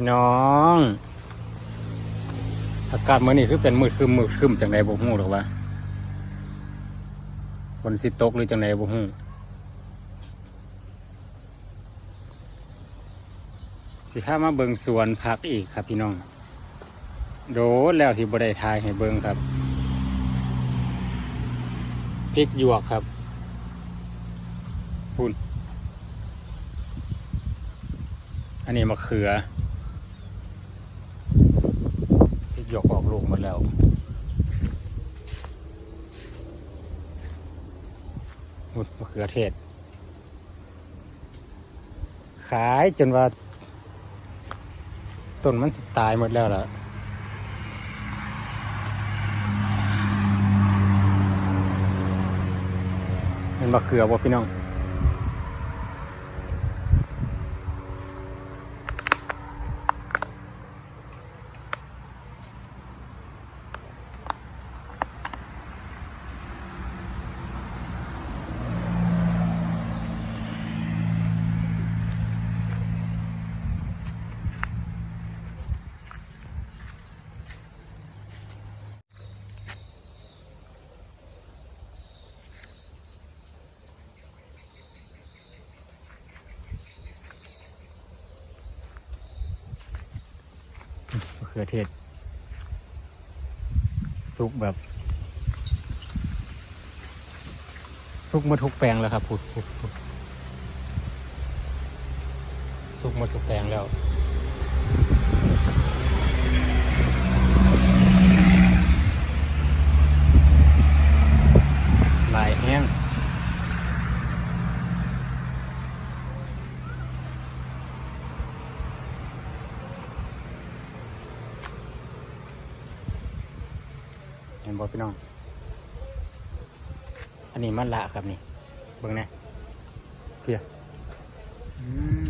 พี่น้องอากาศเมื่อนี้คือเป็นมืดครึมมืดครึมจังไดบ่ฮู้หรอว่าฝนสิตกหรือจังไดบ่ฮู้สิถ้ามาเบิงสวนพักอีกครับพี่น้อง โดนแล้วที่บ่ได้ทายให้เบิงครับพริกหยวกครับคุณอันนี้มะเขือ พริกห ยกออกลูกหมดแล้วอุดมะเขือเทศ ขายจนว่าต้นมันสตายหมดแล้วล่ะเป็นมะเขือบ่พี่น้อง ขือเทศ สุกแบบ สุกมาทุกแปลงแล้วครับพุดพุดสุกมาสุกแปลงแล้วลายแห้ง บอพี่น้อง อันนี้มันละครับนี่เบิ่งนะเพียอื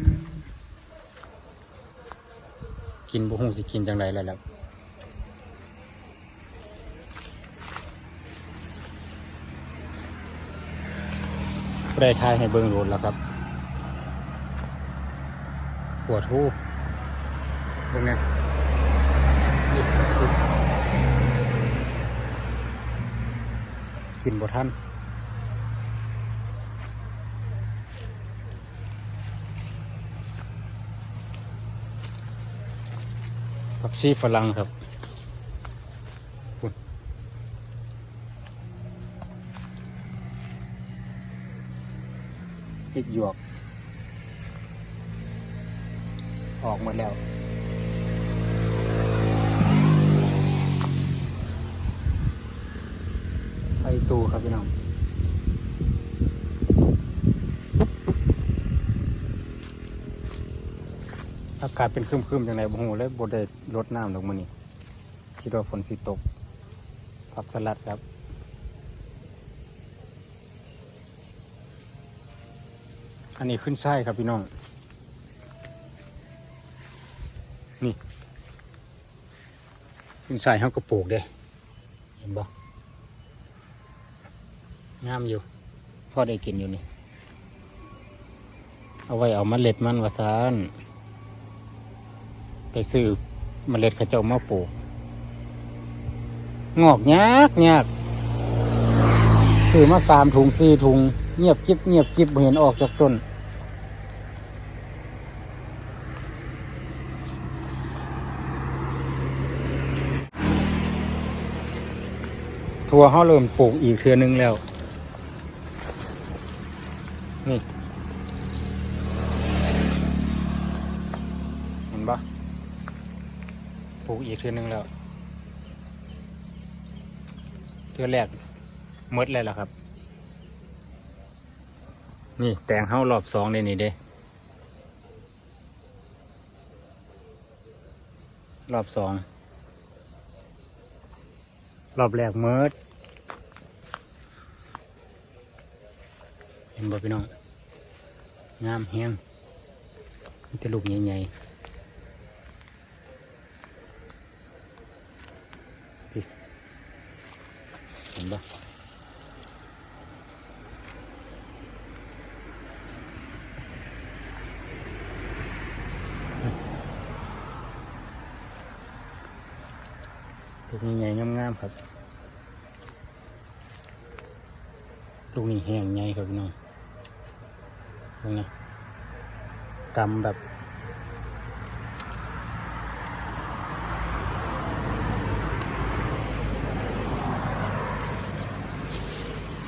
มกินบุหงสิกินจังไรแล้วล่ะได้ทายให้เบิ่งโหลดแล้วครับปวดทูเบิ่งนะ กินบ่ทันผักชีฝรั่งครับพริกหยวก ออกหมดแล้ว ไป ตูครับพี่น้องอากาศเป็นครึมๆจังไรบ่ฮู้เลยบ่ได้รดน้ำลงมานี่คิดว่าฝนสิตกผักสลัดครับอันนี้ขึ้นไส้ครับพี่น้อง นี่ ขึ้นไส้เขาก็ปลูกเด้เห็นบ่ งามอยู่พ่อได้กินอยู่นี่ เอาไว้เอาเมล็ดมันวาซานไปซื้อมเมล็ดข้าเจ้ามาปลูกงอกยากยากซื้อมาสามถุงสี่ถุง เงียบจิบเงียบจิบเห็นออกจากต้นทัวเขาเริ่มปลูกอีกเทือนึงแล้ว นี่เห็นปะปลูกอีกเทือนึงแล้วเทือแรกหมดเลยล่ะครับ นี่แตงเฮารอบสองเลยนี่เด้รอบสองรอบแรกเมิดเห็นบ่พี่น้อง งามแฮงมีแต่ลูกใหญ่ๆพี่เห็นปะลูกใหญ่งามๆครับลูกนี้แห้งใหญ่ครับน้อง ตรงนี้กำแบบ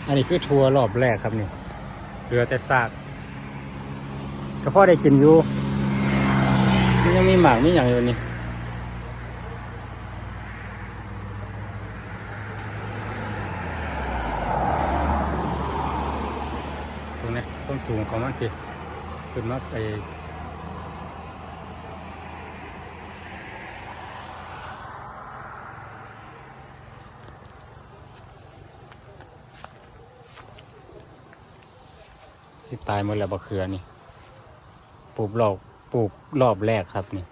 อันนี้คือทัวร์รอบแรกครับนี่เหลือแต่ซากก็พอได้กินอยู่ มันยังมีหมากมีอย่างอยู่นี่ตรงนี้ต้น สูงของมันคือขึ้นมาไปที่ตายหมดแล้วบะเขือนี่ปลูกรอบปลูกรอบแรกครับนี่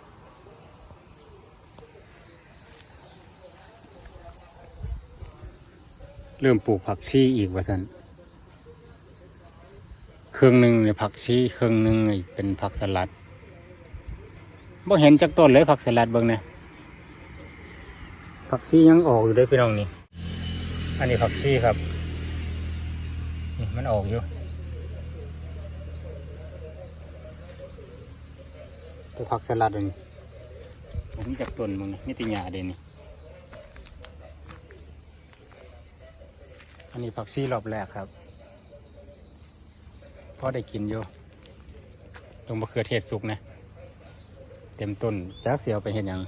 เริ่มปลูกผักชีอีกว่าสัน ครื่งหนึ่งเนี่ยผักชีครื่งหนึ่งนี่เป็นผักสลัดบ่เห็นจากต้นเลยผักสลัดเบิ่งเนี่ยผักชียังออกอยู่ได้พี่น้องนี่อันนี้ผักชีครับนี่มันออกอยู่ตัวผักสลัดอันนี้ผมมีจากต้นมึงนี่ติหญ้าเด่นนี่อันนี้ผักชีรอบแรกครับ พอได้กินอยู่ตรงมะเขือเทศสุกนะเต็มต้นจักเสียวไปเห็นยัง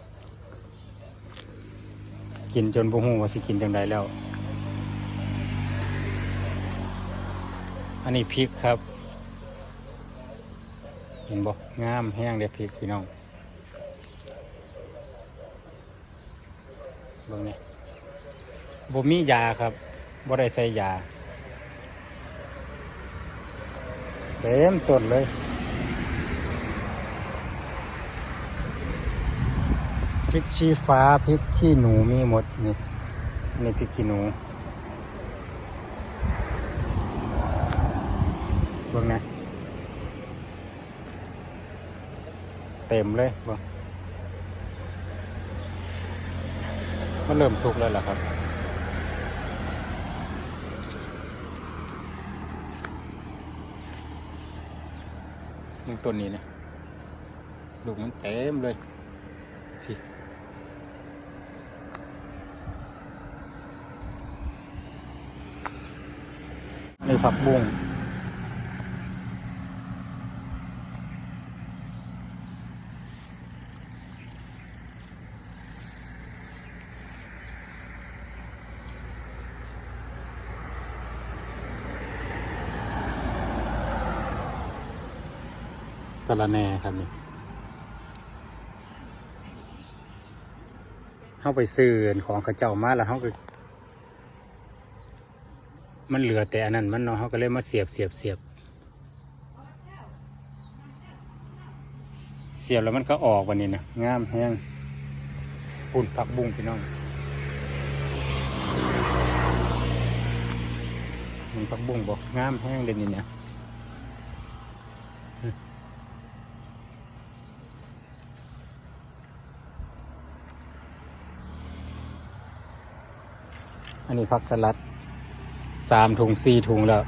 กินจนบ่ฮู้ว่าสิกินจังไดแล้ว อันนี้พริกครับ เห็นบ่งามแห้งเด้อพริกพี่น้องเบิ่งนี่บ่มียาครับบ่ได้ใส่ยา เต็มต้นเลยพริกชี้ฟ้าพริกขี้หนูมีหมดนี่นี่พริกขี้หนูเบิ่งนะเต็มเลยเบิ่งมันเริ่มสุกแล้วล่ะครับ นี่ต้นนี้นะลูกมันเต็มเลยพี่นี่ผักบุ้งสะระแหน่ครับนี่เข้าไปซื้อของเขาเจ้ามาแล้วเขาก็มันเหลือแต่อันนั้นมันเนาะเขาก็เลยมาเสียบเสียบเสียบเสียบแล้วมันก็ออกวันนี้นะงามแห้งปุ่นผักบุ้งพี่น้องมันผักบุ้งบอกงามแห้งเลยนี่เนี่ย อันนี้ผักสลัดสามถุงสี่ถุงแล้ว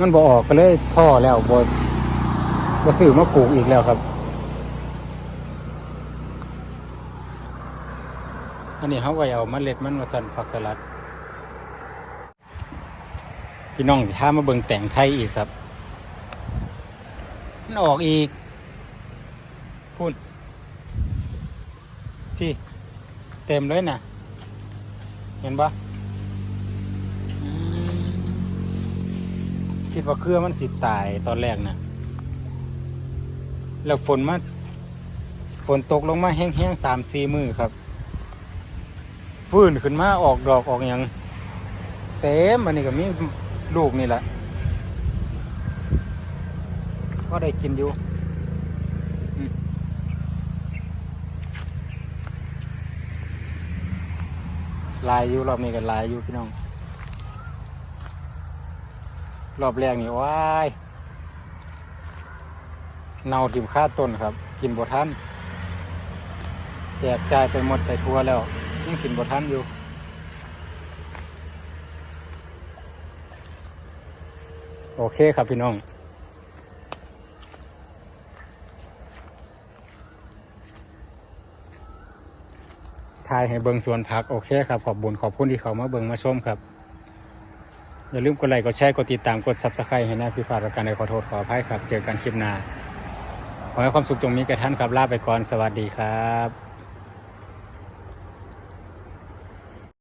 มันบอออกก็เลยท่อแล้วบอบซื้อมาปลูกอีกแล้วครับ อันนี้เขาก็เอาเมล็ดมันมาสั่นผักสลัด พี่น้องสิท้ามาเบิ่งแต่งไทยอีกครับ มันออกอีกพูดพี่เต็มเลยนะ เห็นปะคิดว่าเครือมันสิตายตอนแรกนะแล้วฝนมาฝนตกลงมาแห้งๆสามสี่มือครับ ฟื้นขึ้นมาออกดอกออกอย่างเต็มอันนี้ก็มีลูกนี่แหละก็ได้กินอยู่ ลายอยู่รอบนี้ก็ลายอยู่พี่น้อง รอบแรกนี่ว้ายเน่าทิ่มค่าต้นครับ กินบทันแจกจ่ายไปหมดไปทัวแล้วยังกินบ่ทันอยู่โอเคครับพี่น้อง ทายให้เบิงสวนพักโอเคครับขอบบุญขอบคุณที่เขามาเบิงมาชมครับ อย่าลืมกดไลค์กดแชร์กดติดตามกดซับสไครต์ให้นะพี่ฟ้าประกันในขอโทษขออภัยครับ เจอกันคลิปหน้าขอให้ความสุขตรงมีแก่ท่านครับลาไปก่อนสวัสดีครับ